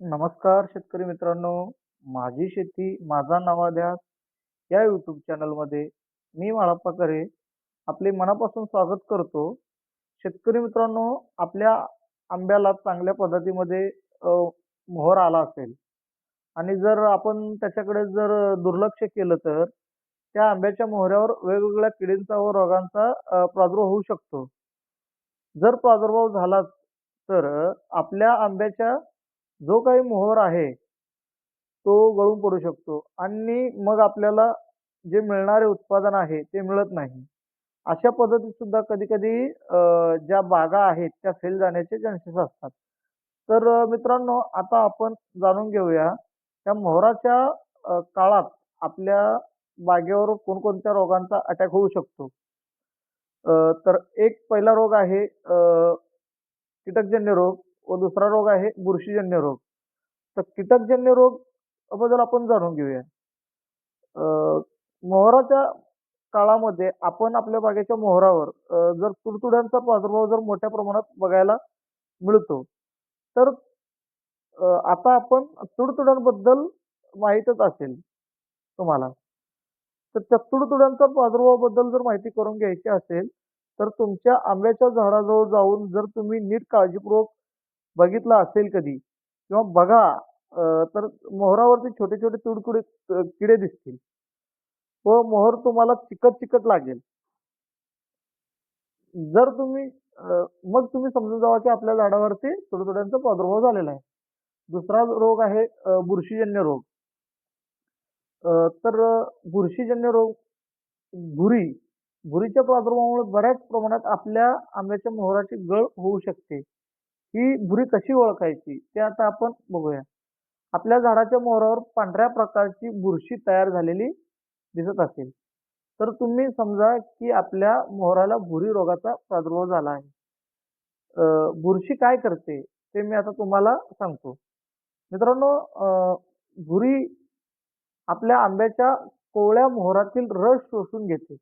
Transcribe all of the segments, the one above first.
नमस्कार शेतकरी मित्रांनो. माझी शेती माझा नवाध्यास या यूट्यूब चॅनलमध्ये मी माळप्पा करे आपले मनापासून स्वागत करतो. शेतकरी मित्रांनो आपल्या आंब्याला चांगल्या पद्धतीमध्ये मोहर आला असेल आणि जर आपण त्याच्याकडे जर दुर्लक्ष केलं तर त्या आंब्याच्या मोहऱ्यावर वेगवेगळ्या किडींचा व रोगांचा प्रादुर्भाव होऊ शकतो. जर प्रादुर्भाव झाला तर आपल्या आंब्याच्या जो काही मोहर आहे तो गळून पडू शकतो. आणि मग आपल्याला जे मिळणारे उत्पादन आहे ते मिळत नाही. अशा पद्धतीत सुद्धा कधी कधी ज्या बागा आहेत त्या फेल जाण्याचे चान्सेस असतात. तर मित्रांनो आता आपण जाणून घेऊया त्या मोहराच्या काळात आपल्या बागेवर कोणकोणत्या रोगांचा अटॅक होऊ शकतो? तर एक पहिला रोग आहे कीटकजन्य रोग. व दुसरा रोग आहे बुरशीजन्य रोग. तर कीटकजन्य रोगबद्दल आपण जाणून घेऊया. मोहराच्या काळामध्ये आपण आपल्या बागेच्या मोहरावर जर तुडतुड्यांचा प्रादुर्भाव जर मोठ्या प्रमाणात बघायला मिळतो तर आता आपण तुडतुड्यांबद्दल माहीतच असेल तुम्हाला. तर त्या तुडतुड्यांचा प्रादुर्भावाबद्दल जर माहिती करून घ्यायची असेल तर तुमच्या आंब्याच्या झाडाजवळ जाऊन जर तुम्ही नीट काळजीपूर्वक बघितलं असेल कधी किंवा बघा तर मोहरावरती छोटे छोटे तुडतुडे किडे दिसतील. व मोहर तुम्हाला चिकट चिकट लागेल. जर तुम्ही मग तुम्ही समजून जावा की आपल्या झाडावरती तुडतुड्यांचा प्रादुर्भाव झालेला आहे. दुसरा रोग आहे बुरशीजन्य रोग. तर बुरशीजन्य रोग भुरी. भुरीच्या प्रादुर्भावामुळे बऱ्याच प्रमाणात आपल्या आंब्याच्या मोहराची गळ होऊ शकते. ही भुरी कशी ओळखायची ते आता आपण बघूया. आपल्या झाडाच्या मोहरावर पांढऱ्या प्रकारची बुरशी तयार झालेली दिसत असेल. तर तुम्ही समजा की आपल्या मोहराला भुरी रोगाचा प्रादुर्भाव झाला आहे. बुरशी काय करते ते मी आता तुम्हाला सांगतो. मित्रांनो भुरी आपल्या आंब्याच्या कोवळ्या मोहरातील रस शोषून घेते.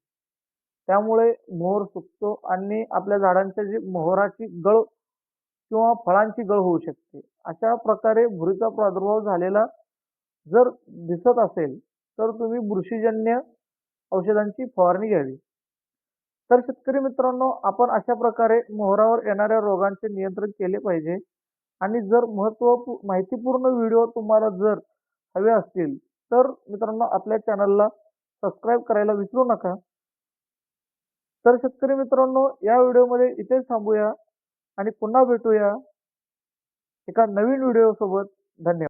त्यामुळे मोहर सुकतो आणि आपल्या झाडांच्या जी मोहराची गळ किंवा फळांची गळ होऊ शकते. अशा प्रकारे भुरीचा प्रादुर्भाव झालेला जर दिसत असेल तर तुम्ही बुरशीजन्य औषधांची फवारणी घ्यावी. तर शेतकरी मित्रांनो आपण अशा प्रकारे मोहरावर येणाऱ्या रोगांचे नियंत्रण केले पाहिजे. आणि जर महत्त्व माहितीपूर्ण व्हिडिओ तुम्हाला जर हवे असतील तर मित्रांनो आपल्या चॅनलला सबस्क्राईब करायला विसरू नका. तर शेतकरी मित्रांनो या व्हिडिओमध्ये इथेच थांबूया. आणि पुन्हा भेटूया एका नवीन व्हिडिओ सोबत धन्यवाद.